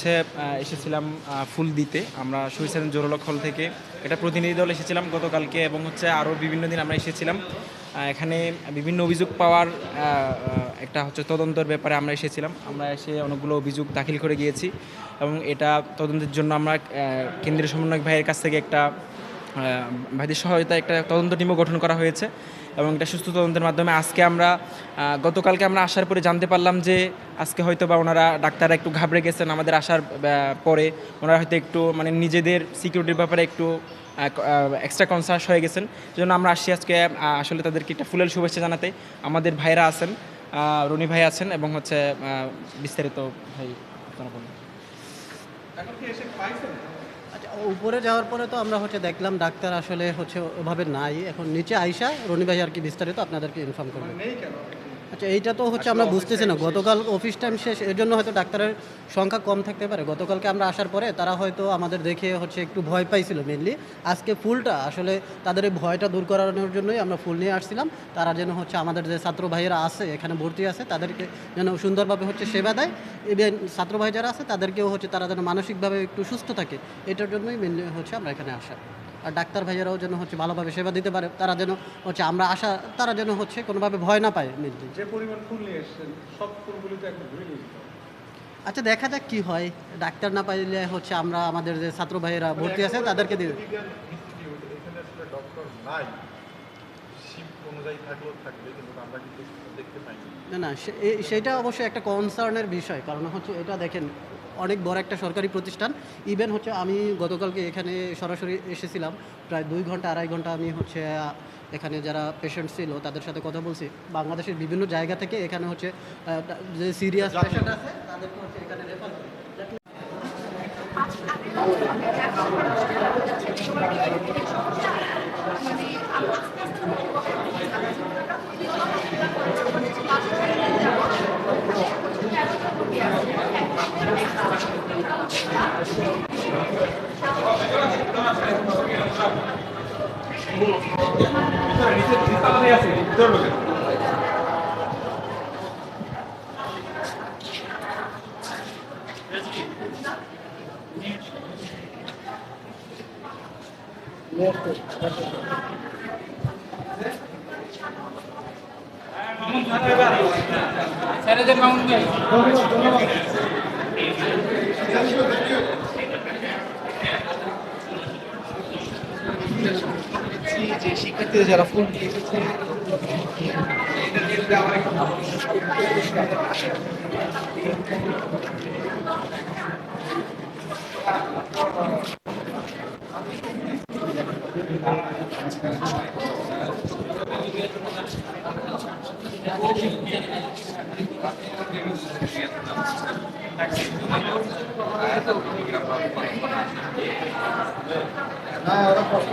হচ্ছে এসেছিলাম ফুল দিতে। আমরা শহীদ জোরলক হল থেকে। এটা প্রতিনিধি দল এসেছিলাম গতকালকে এবং হচ্ছে আরও বিভিন্ন দিন আমরা এসেছিলাম। এখানে বিভিন্ন অভিযোগ পাওয়ার একটা হচ্ছে তদন্তর ব্যাপারে আমরা এসেছিলাম। আমরা এসে অনেকগুলো অভিযোগ দাখিল করে গিয়েছি এবং এটা তদন্তের জন্য আমরা কেন্দ্রীয় সমন্বয়ক ভাইয়ের কাছ থেকে একটা ভাইদের সহায়তায় একটা তদন্ত টিমও গঠন করা হয়েছে এবং এটা সুস্থ তদন্তের মাধ্যমে আজকে আমরা গতকালকে আমরা আসার পরে জানতে পারলাম যে আজকে হয়তো বা ওনারা ডাক্তাররা একটু ঘাবড়ে গেছেন আমাদের আসার পরে ওনারা হয়তো একটু মানে নিজেদের সিকিউরিটির ব্যাপারে একটু এক্সট্রা কনসার্স হয়ে গেছেন। জন্য আমরা আসছি আজকে আসলে তাদেরকে একটা ফুলের শুভেচ্ছা জানাতে। আমাদের ভাইরা আছেন রনি ভাই আছেন এবং হচ্ছে বিস্তারিত ভাই আপনারা বলুন। আচ্ছা উপরে যাওয়ার পরে তো আমরা হচ্ছে দেখলাম ডাক্তার আসলে হচ্ছে ওভাবে নাই। এখন নিচে আইসা রনি ভাই আর কি বিস্তারিত আপনাদেরকে ইনফর্ম করবে। আচ্ছা এইটা তো হচ্ছে আমরা বুঝতেছি না। গতকাল অফিস টাইম শেষ এর জন্য হয়তো ডাক্তারের সংখ্যা কম থাকতে পারে। গতকালকে আমরা আসার পরে তারা হয়তো আমাদের দেখে হচ্ছে একটু ভয় পাইছিল মেনলি আজকে ফুলটা, আসলে তাদের এই ভয়টা দূর করানোর জন্যই আমরা ফুল নিয়ে আসছিলাম। তারা যেন হচ্ছে আমাদের যে ছাত্র ভাইয়েরা আছে, এখানে ভর্তি আছে, তাদেরকে যেন সুন্দরভাবে হচ্ছে সেবা দেয়। ইভেন ছাত্র ভাই যারা আছে, তাদেরকেও হচ্ছে তারা যেন মানসিকভাবে একটু সুস্থ থাকে। এটার জন্যই মেনলি হচ্ছে আমরা এখানে আসা। ডাক্তার ভাইয়েরাও যেন হচ্ছে ভালোভাবে সেবা দিতে পারে তারা যেন হচ্ছে আমরা আশা তারা যেন হচ্ছে কোনোভাবে ভয় না পায় মেনলি যে পরিমাণ ফুল নিয়ে এসছেন সব ফুলগুলি তো এখন ধুয়ে নিয়ে আচ্ছা দেখা যাক কি হয়। ডাক্তার না পাইলে হচ্ছে আমরা আমাদের যে ছাত্র ভাইয়েরা ভর্তি আছে তাদেরকে দিয়ে না না সেইটা অবশ্যই একটা কনসার্নের বিষয় কারণ হচ্ছে এটা দেখেন অনেক বড় একটা সরকারি প্রতিষ্ঠান। ইভেন হচ্ছে আমি গতকালকে এখানে সরাসরি এসেছিলাম। প্রায় দুই ঘণ্টা আড়াই ঘণ্টা আমি হচ্ছে এখানে যারা পেশেন্ট ছিল তাদের সাথে কথা বলছি। বাংলাদেশের বিভিন্ন জায়গা থেকে এখানে হচ্ছে যে সিরিয়াস পেশেন্ট আছে তাদেরকে হচ্ছে এখানে রেফার করে যে শিক্ষার্থীরা যারা ফোন নিয়ে এসেছে না ওরা প্রশ্ন